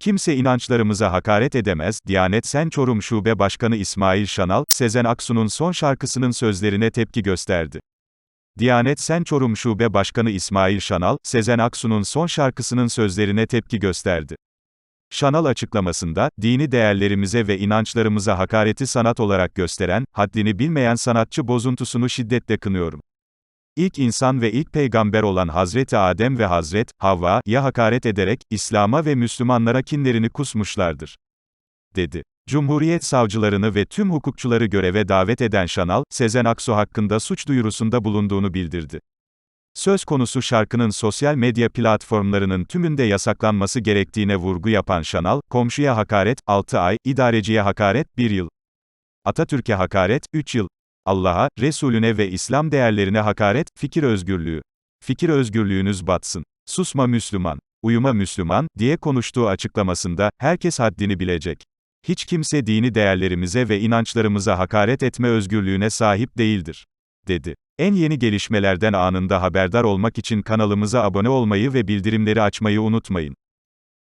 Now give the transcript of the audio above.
Kimse inançlarımıza hakaret edemez, Diyanet Sen Çorum Şube Başkanı İsmail Şanal, Sezen Aksu'nun son şarkısının sözlerine tepki gösterdi. Diyanet Sen Çorum Şube Başkanı İsmail Şanal, Sezen Aksu'nun son şarkısının sözlerine tepki gösterdi. Şanal açıklamasında, dini değerlerimize ve inançlarımıza hakareti sanat olarak gösteren, haddini bilmeyen sanatçı bozuntusunu şiddetle kınıyorum. İlk insan ve ilk peygamber olan Hazreti Adem ve Hazret Havva'ya hakaret ederek, İslam'a ve Müslümanlara kinlerini kusmuşlardır. dedi. Cumhuriyet savcılarını ve tüm hukukçuları göreve davet eden Şanal, Sezen Aksu hakkında suç duyurusunda bulunduğunu bildirdi. Söz konusu şarkının sosyal medya platformlarının tümünde yasaklanması gerektiğine vurgu yapan Şanal, komşuya hakaret, 6 ay, idareciye hakaret, 1 yıl. Atatürk'e hakaret, 3 yıl. Allah'a, Resulüne ve İslam değerlerine hakaret, fikir özgürlüğü. Fikir özgürlüğünüz batsın. Susma Müslüman. Uyuma Müslüman, diye konuştuğu açıklamasında, herkes haddini bilecek. Hiç kimse dini değerlerimize ve inançlarımıza hakaret etme özgürlüğüne sahip değildir. dedi. En yeni gelişmelerden anında haberdar olmak için kanalımıza abone olmayı ve bildirimleri açmayı unutmayın.